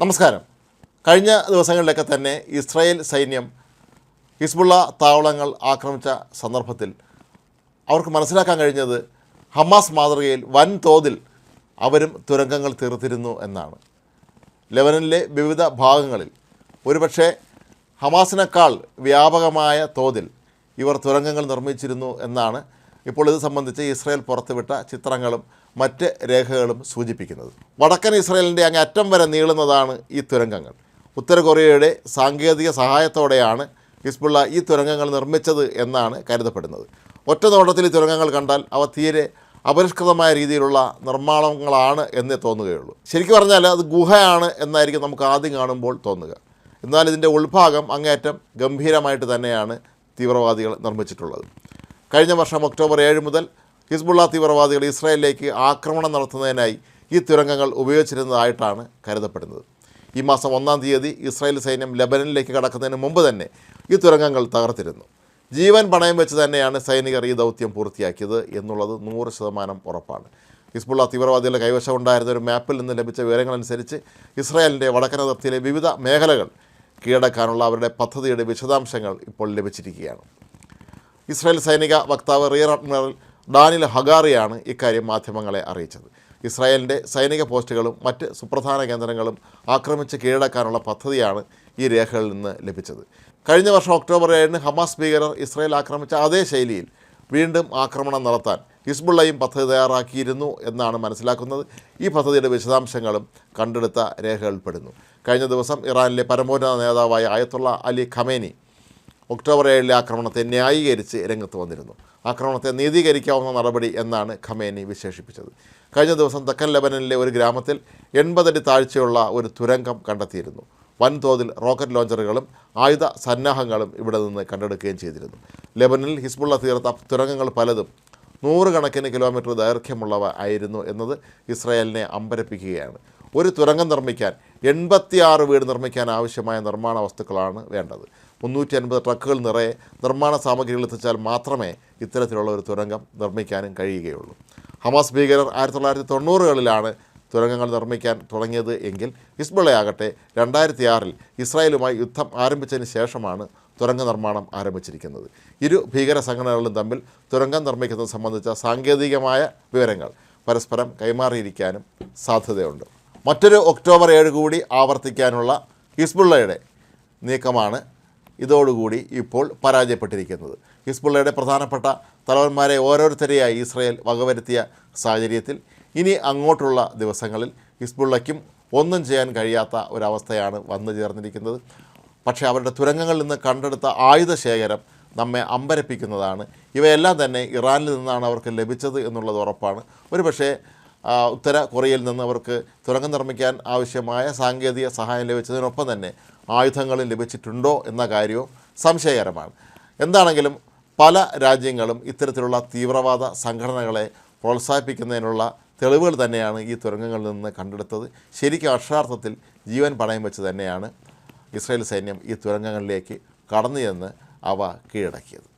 നമസ്കാരം. കഴിഞ്ഞ ദിവസങ്ങളിലൊക്കെ തന്നെ ഇസ്രായേൽ സൈന്യം ഹിസ്ബുള്ള താവളങ്ങൾ ആക്രമിച്ച സന്ദർഭത്തിൽ അവർക്ക് മനസ്സിലാക്കാൻ കഴിഞ്ഞത് ഹമാസ് മാതൃകയിൽ വൻതോതിൽ അവരും തുരങ്കങ്ങൾ തീർത്തിരുന്നു എന്നാണ്. ലെബനനിലെ വിവിധ ഭാഗങ്ങളിൽ ഒരുപക്ഷെ ഹമാസിനേക്കാൾ വ്യാപകമായ തോതിൽ ഇവർ തുരങ്കങ്ങൾ നിർമ്മിച്ചിരുന്നു എന്നാണ് ഇപ്പോൾ ഇത് സംബന്ധിച്ച് ഇസ്രയേൽ പുറത്തുവിട്ട ചിത്രങ്ങളും മറ്റ് രേഖകളും സൂചിപ്പിക്കുന്നത്. വടക്കൻ ഇസ്രയേലിന്റെ അങ്ങ് അറ്റം വരെ നീളുന്നതാണ് ഈ തുരങ്കങ്ങൾ. ഉത്തര കൊറിയയുടെ സാങ്കേതിക സഹായത്തോടെയാണ് ഹിസ്ബുള്ള ഈ തുരങ്കങ്ങൾ നിർമ്മിച്ചത് എന്നാണ് കരുതപ്പെടുന്നത്. ഒറ്റ നോട്ടത്തിൽ ഈ തുരങ്കങ്ങൾ കണ്ടാൽ അവ തീരെ അപരിഷ്കൃതമായ രീതിയിലുള്ള നിർമ്മാണങ്ങളാണ് എന്നേ തോന്നുകയുള്ളൂ. ശരിക്കും പറഞ്ഞാൽ അത് ഗുഹയാണ് എന്നായിരിക്കും നമുക്ക് ആദ്യം കാണുമ്പോൾ തോന്നുക. എന്നാൽ ഇതിന്റെ ഉൾഭാഗം അങ്ങേയറ്റം ഗംഭീരമായിട്ട് തന്നെയാണ് തീവ്രവാദികൾ നിർമ്മിച്ചിട്ടുള്ളത്. കഴിഞ്ഞ വർഷം ഒക്ടോബർ ഏഴ് മുതൽ ഹിസ്ബുള്ള തീവ്രവാദികൾ ഇസ്രായേലിലേക്ക് ആക്രമണം നടത്തുന്നതിനായി ഈ തുരങ്കങ്ങൾ ഉപയോഗിച്ചിരുന്നതായിട്ടാണ് കരുതപ്പെടുന്നത്. ഈ മാസം ഒന്നാം തീയതി ഇസ്രായേൽ സൈന്യം ലബനനിലേക്ക് കടക്കുന്നതിന് മുമ്പ് തന്നെ ഈ തുരങ്കങ്ങൾ തകർത്തിരുന്നു. ജീവൻ പണയം വെച്ച് തന്നെയാണ് സൈനികർ ഈ ദൗത്യം പൂർത്തിയാക്കിയത് എന്നുള്ളത് നൂറ് ശതമാനം ഉറപ്പാണ്. ഹിസ്ബുള്ള തീവ്രവാദികളുടെ കൈവശം ഉണ്ടായിരുന്ന ഒരു മാപ്പിൽ നിന്ന് ലഭിച്ച വിവരങ്ങളനുസരിച്ച് ഇസ്രായേലിന്റെ വടക്കൻ അതിർത്തിയിലെ വിവിധ മേഖലകൾ കീഴടക്കാനുള്ള അവരുടെ പദ്ധതിയുടെ വിശദാംശങ്ങൾ ഇപ്പോൾ ലഭിച്ചിരിക്കുകയാണ്. ഇസ്രായേൽ സൈനിക വക്താവ് റിയർ അഡ്മിറൽ ഡാനിൽ ഹഗാറിയാണ് ഇക്കാര്യം മാധ്യമങ്ങളെ അറിയിച്ചത്. ഇസ്രായേലിന്റെ സൈനിക പോസ്റ്റുകളും മറ്റ് സുപ്രധാന കേന്ദ്രങ്ങളും ആക്രമിച്ച് കീഴടക്കാനുള്ള പദ്ധതിയാണ് ഈ രേഖകളിൽ നിന്ന് ലഭിച്ചത്. കഴിഞ്ഞ വർഷം ഒക്ടോബർ ഏഴിന് ഹമാസ് ഭീകരർ ഇസ്രായേൽ ആക്രമിച്ച അതേ ശൈലിയിൽ വീണ്ടും ആക്രമണം നടത്താൻ ഹിസ്ബുള്ളയും പദ്ധതി തയ്യാറാക്കിയിരുന്നു എന്നാണ് മനസ്സിലാക്കുന്നത്. ഈ പദ്ധതിയുടെ വിശദാംശങ്ങളും കണ്ടെടുത്ത രേഖകളിൽപ്പെടുന്നു. കഴിഞ്ഞ ദിവസം ഇറാനിലെ പരമോന്നത നേതാവായ ആയത്തുള്ള അലി ഖമേനി ഒക്ടോബർ ഏഴിലെ ആക്രമണത്തെ ന്യായീകരിച്ച് രംഗത്ത് വന്നിരുന്നു. ആക്രമണത്തെ നീതീകരിക്കാവുന്ന നടപടി എന്നാണ് ഖമേനി വിശേഷിപ്പിച്ചത്. കഴിഞ്ഞ ദിവസം തെക്കൻ ലെബനനിലെ ഒരു ഗ്രാമത്തിൽ എൺപതടി താഴ്ചയുള്ള ഒരു തുരങ്കം കണ്ടെത്തിയിരുന്നു. വൻതോതിൽ റോക്കറ്റ് ലോഞ്ചറുകളും ആയുധ സന്നാഹങ്ങളും ഇവിടെ നിന്ന് കണ്ടെടുക്കുകയും ചെയ്തിരുന്നു. ലെബനനിൽ ഹിസ്ബുള്ള തീർത്ത തുരങ്കങ്ങൾ പലതും നൂറുകണക്കിന് കിലോമീറ്റർ ദൈർഘ്യമുള്ളവ ആയിരുന്നു എന്നത് ഇസ്രായേലിനെ അമ്പരപ്പിക്കുകയാണ്. ഒരു തുരങ്കം നിർമ്മിക്കാൻ എൺപത്തിയാറ് വീട് നിർമ്മിക്കാൻ ആവശ്യമായ നിർമ്മാണ വസ്തുക്കളാണ് വേണ്ടത്. മുന്നൂറ്റി അൻപത് ട്രക്കുകൾ നിറയെ നിർമ്മാണ സാമഗ്രികൾ എത്തിച്ചാൽ മാത്രമേ ഇത്തരത്തിലുള്ള ഒരു തുരങ്കം നിർമ്മിക്കാനും കഴിയുകയുള്ളൂ. ഹമാസ് ഭീകരർ ആയിരത്തി തൊള്ളായിരത്തി തൊണ്ണൂറുകളിലാണ് തുരങ്കങ്ങൾ നിർമ്മിക്കാൻ തുടങ്ങിയത് എങ്കിൽ ഹിസ്ബുള്ളയാകട്ടെ രണ്ടായിരത്തി ആറിൽ ഇസ്രായേലുമായി യുദ്ധം ആരംഭിച്ചതിന് ശേഷമാണ് തുരങ്ക നിർമ്മാണം ആരംഭിച്ചിരിക്കുന്നത്. ഇരു ഭീകര സംഘടനകളും തമ്മിൽ തുരങ്കം നിർമ്മിക്കുന്നത് സംബന്ധിച്ച സാങ്കേതികമായ വിവരങ്ങൾ പരസ്പരം കൈമാറിയിരിക്കാനും സാധ്യതയുണ്ട്. മറ്റൊരു ഒക്ടോബർ ഏഴ് കൂടി ആവർത്തിക്കാനുള്ള ഹിസ്ബുള്ളയുടെ നീക്കമാണ് ഇതോടുകൂടി ഇപ്പോൾ പരാജയപ്പെട്ടിരിക്കുന്നത്. ഹിസ്ബുള്ളയുടെ പ്രധാനപ്പെട്ട തലവന്മാരെ ഓരോരുത്തരെയായി ഇസ്രയേൽ വകവരുത്തിയ സാഹചര്യത്തിൽ ഇനി അങ്ങോട്ടുള്ള ദിവസങ്ങളിൽ ഹിസ്ബുള്ളയ്ക്കും ഒന്നും ചെയ്യാൻ കഴിയാത്ത ഒരവസ്ഥയാണ് വന്നു ചേർന്നിരിക്കുന്നത്. പക്ഷേ അവരുടെ തുരങ്കങ്ങളിൽ നിന്ന് കണ്ടെടുത്ത ആയുധ ശേഖരം നമ്മെ അമ്പരപ്പിക്കുന്നതാണ്. ഇവയെല്ലാം തന്നെ ഇറാനിൽ നിന്നാണ് അവർക്ക് ലഭിച്ചത് എന്നുള്ളത് ഉറപ്പാണ്. ഒരുപക്ഷേ ഉത്തര കൊറിയയിൽ നിന്ന് അവർക്ക് തുരങ്കം നിർമ്മിക്കാൻ ആവശ്യമായ സാങ്കേതിക സഹായം ലഭിച്ചതിനൊപ്പം തന്നെ ആയുധങ്ങളും ലഭിച്ചിട്ടുണ്ടോ എന്ന കാര്യവും സംശയകരമാണ്. എന്താണെങ്കിലും പല രാജ്യങ്ങളും ഇത്തരത്തിലുള്ള തീവ്രവാദ സംഘടനകളെ പ്രോത്സാഹിപ്പിക്കുന്നതിനുള്ള തെളിവുകൾ തന്നെയാണ് ഈ തുരങ്കങ്ങളിൽ നിന്ന് കണ്ടെടുത്തത്. ശരിക്കും അക്ഷരാർത്ഥത്തിൽ ജീവൻ പണയം വെച്ച് തന്നെയാണ് ഇസ്രായേൽ സൈന്യം ഈ തുരങ്കങ്ങളിലേക്ക് കടന്നു ചെന്ന് അവ കീഴടക്കിയത്.